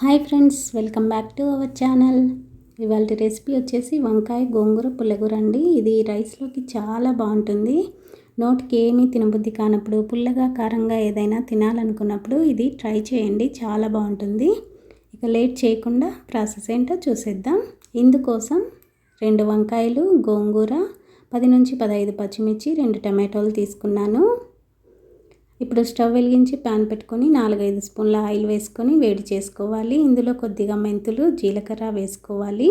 Hi friends welcome back to our channel. ఇవాళ recipe వచ్చేసి వంకాయ గోంగూర పుల్లగూర అండి ఇది రైస్లోకి చాలా బాగుంటుంది. నోటికి ఏమీ తినబుద్ధి కానప్పుడు పుల్లగా కారంగా ఏదైనా తినాలనుకున్నప్పుడు ఇది ట్రై చేయండి. చాలా బాగుంటుంది. ఇక లేట్ చేయకుండా ప్రాసెస్ ఏంటో చూసేద్దాం. ఇందుకోసం రెండు వంకాయలు గోంగూర పది నుంచి పదహైదు పచ్చిమిర్చి రెండు టమాటోలు తీసుకున్నాను. ఇప్పుడు స్టవ్ వెలిగించి ప్యాన్ పెట్టుకొని నాలుగైదు స్పూన్ల ఆయిల్ వేసుకొని వేడి చేసుకోవాలి. ఇందులో కొద్దిగా మెంతులు జీలకర్ర వేసుకోవాలి.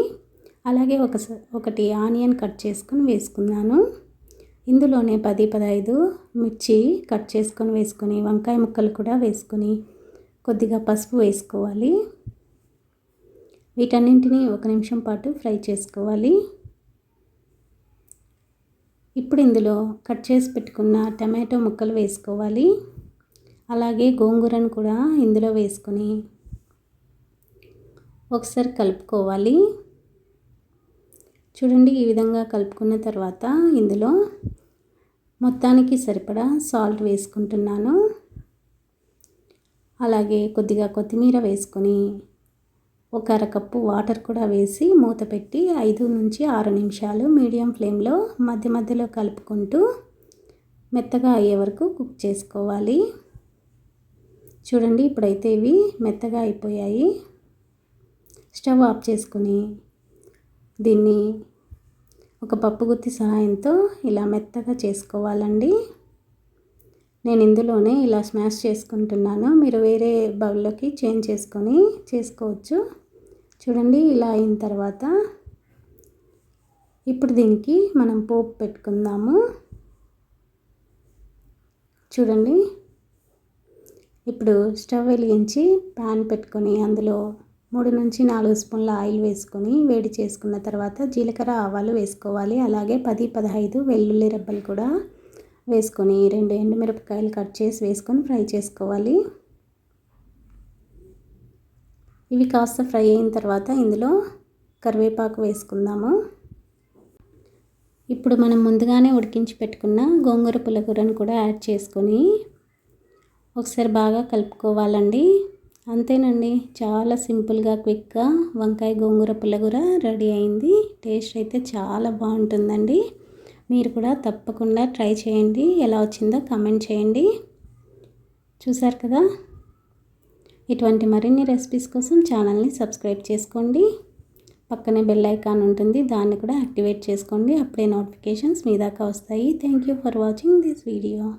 అలాగే ఒక ఒకటి ఆనియన్ కట్ చేసుకొని వేసుకున్నాను. ఇందులోనే పది పదహైదు మిర్చి కట్ చేసుకొని వేసుకొని వంకాయ ముక్కలు కూడా వేసుకొని కొద్దిగా పసుపు వేసుకోవాలి. వీటన్నింటినీ ఒక నిమిషం పాటు ఫ్రై చేసుకోవాలి. ఇప్పుడు ఇందులో కట్ చేసి పెట్టుకున్న టమాటో ముక్కలు వేసుకోవాలి. అలాగే గోంగూరను కూడా ఇందులో వేసుకొని ఒకసారి కలుపుకోవాలి. చూడండి ఈ విధంగా కలుపుకున్న తర్వాత ఇందులో మొత్తానికి సరిపడా సాల్ట్ వేసుకుంటున్నాను. అలాగే కొద్దిగా కొత్తిమీర వేసుకొని ఒక అరకప్పు వాటర్ కూడా వేసి మూత పెట్టి ఐదు నుంచి ఆరు నిమిషాలు మీడియం ఫ్లేమ్లో మధ్య మధ్యలో కలుపుకుంటూ మెత్తగా అయ్యే వరకు కుక్ చేసుకోవాలి. చూడండి ఇప్పుడైతే ఇవి మెత్తగా అయిపోయాయి. స్టవ్ ఆఫ్ చేసుకుని దీన్ని ఒక పప్పు గుత్తి సహాయంతో ఇలా మెత్తగా చేసుకోవాలండి. నేను ఇందులోనే ఇలా స్మాష్ చేసుకుంటున్నాను. మీరు వేరే బౌల్లోకి చేంజ్ చేసుకొని చేసుకోవచ్చు. చూడండి ఇలా అయిన తర్వాత ఇప్పుడు దీనికి మనం పోపు పెట్టుకుందాము. చూడండి ఇప్పుడు స్టవ్ వెలిగించి ప్యాన్ పెట్టుకొని అందులో మూడు నుంచి నాలుగు స్పూన్ల ఆయిల్ వేసుకొని వేడి చేసుకున్న తర్వాత జీలకర్ర ఆవాలు వేసుకోవాలి. అలాగే పది పదహైదు వెల్లుల్లి రెబ్బలు కూడా వేసుకొని రెండు ఎండుమిరపకాయలు కట్ చేసి వేసుకొని ఫ్రై చేసుకోవాలి. ఇవి కాస్త ఫ్రై అయిన తర్వాత ఇందులో కరివేపాకు వేసుకుందాము. ఇప్పుడు మనం ముందుగానే ఉడికించి పెట్టుకున్న గోంగూర పులకూరను కూడా యాడ్ చేసుకొని ఒకసారి బాగా కలుపుకోవాలండి. అంతేనండి చాలా సింపుల్గా క్విక్గా వంకాయ గోంగూర పులగూర రెడీ అయింది. టేస్ట్ అయితే చాలా బాగుంటుందండి. మీరు కూడా తప్పకుండా ట్రై చేయండి. ఎలా వచ్చిందో కమెంట్ చేయండి. చూసారు కదా? ఇటువంటి మరిన్ని రెసిపీస్ కోసం ఛానల్ని సబ్స్క్రైబ్ చేసుకోండి. పక్కనే బెల్ ఐకాన్ ఉంటుంది. దాన్ని కూడా యాక్టివేట్ చేసుకోండి. అప్పుడే నోటిఫికేషన్స్ మీ దాకా వస్తాయి. Thank you for watching this video